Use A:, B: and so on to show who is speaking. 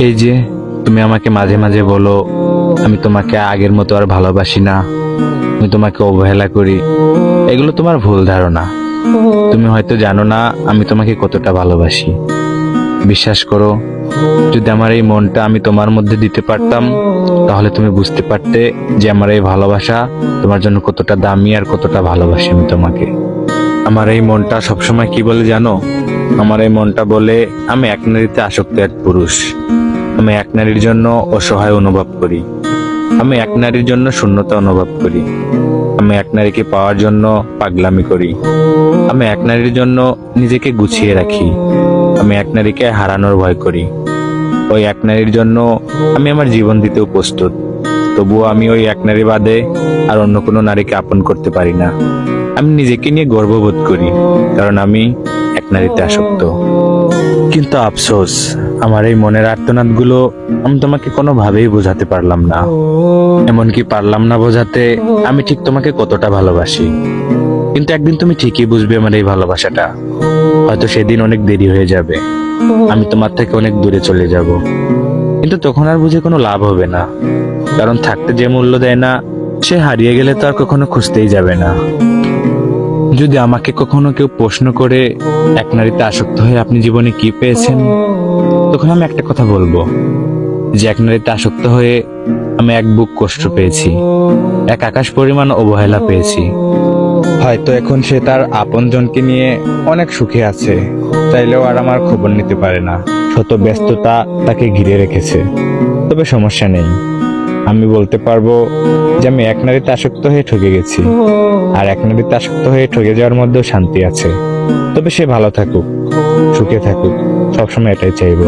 A: এই যে, তুমি আমাকে মাঝে মাঝে বলো, আমি তোমাকে আগের মতো আর ভালোবাসি না। আমি তোমাকে অবহেলা করি। এগুলো তোমার ভুল ধারণা। তুমি হয়তো জানো না, আমি তোমাকে কতটা ভালোবাসি। বিশ্বাস করো, যদি আমার এই মনটা আমি তোমার মধ্যে দিতে পারতাম, তাহলে তুমি বুঝতে পারতে যে আমার এই ভালোবাসা তোমার জন্য কতটা দামি আর কতটা ভালোবাসি আমি তোমাকে। আমার এই মনটা সবসময় কি বলে জানো? আমার এই মনটা বলে, আমি এক নারীতে আসক্ত এক পুরুষ। আমি এক নারীর জন্য অসহায় অনুভব করি। আমি এক নারীর জন্য শূন্যতা অনুভব করি। আমি এক নারীকে পাওয়ার জন্য পাগলামি করি। আমি এক নারীর জন্য নিজেকে গুছিয়ে রাখি। আমি এক নারীকে হারানোর ভয় করি। ওই এক নারীর জন্য আমি আমার জীবন দিতেও প্রস্তুত। তবুও আমি ওই এক নারী বাদে আর অন্য কোনো নারীকে আপন করতে পারি না। আমি নিজেকে নিয়ে গর্ববোধ করি, কারণ আমি নারীতে আসক্ত। কিন্তু আফসোস, আমার এই মনের আর্তনাদগুলো আমি তোমাকে কোনোভাবেই বোঝাতে পারলাম না। এমনকি পারলাম না বোঝাতে আমি ঠিক তোমাকে কতটা ভালোবাসি। কিন্তু একদিন তুমি ঠিকই বুঝবে আমার এই ভালোবাসাটা। হয়তো সেদিন অনেক দেরি হয়ে যাবে। আমি তোমার থেকে অনেক দূরে চলে যাব। কিন্তু তখন আর বুঝে কোনো লাভ হবে না। কারণ থাকতে যে মূল্য দেয় না, সে হারিয়ে গেলে তো আর কখনো খুঁজতেই যাবে না। যদি আমাকে কখনো কেউ প্রশ্ন করে, এক নারীতে আসক্ত হয়ে আপনি জীবনে কি পেয়েছেন? তখন আমি একটা কথা বলব, যে এক নারীতে আসক্ত হয়ে আমি এক বুক কষ্ট পেয়েছি, এক আকাশ পরিমাণ অবহেলা পেয়েছি। হয়তো এখন সে তার আপনজনকে নিয়ে অনেক সুখে আছে, চাইলেও আর আমার খবর নিতে পারে না। শত ব্যস্ততা তাকে ঘিরে রেখেছে, তবে সমস্যা নেই। আমি বলতে পারব যে আমি এক নারীতে আসক্ত হয়ে ঠকে গেছি। আর এক নারীতে আসক্ত হয়ে ঠকে যাওয়ার মধ্যেও শান্তি আছে। তবে সে ভালো থাকুক, সুখে থাকুক, সবসময় এটাই চাইব।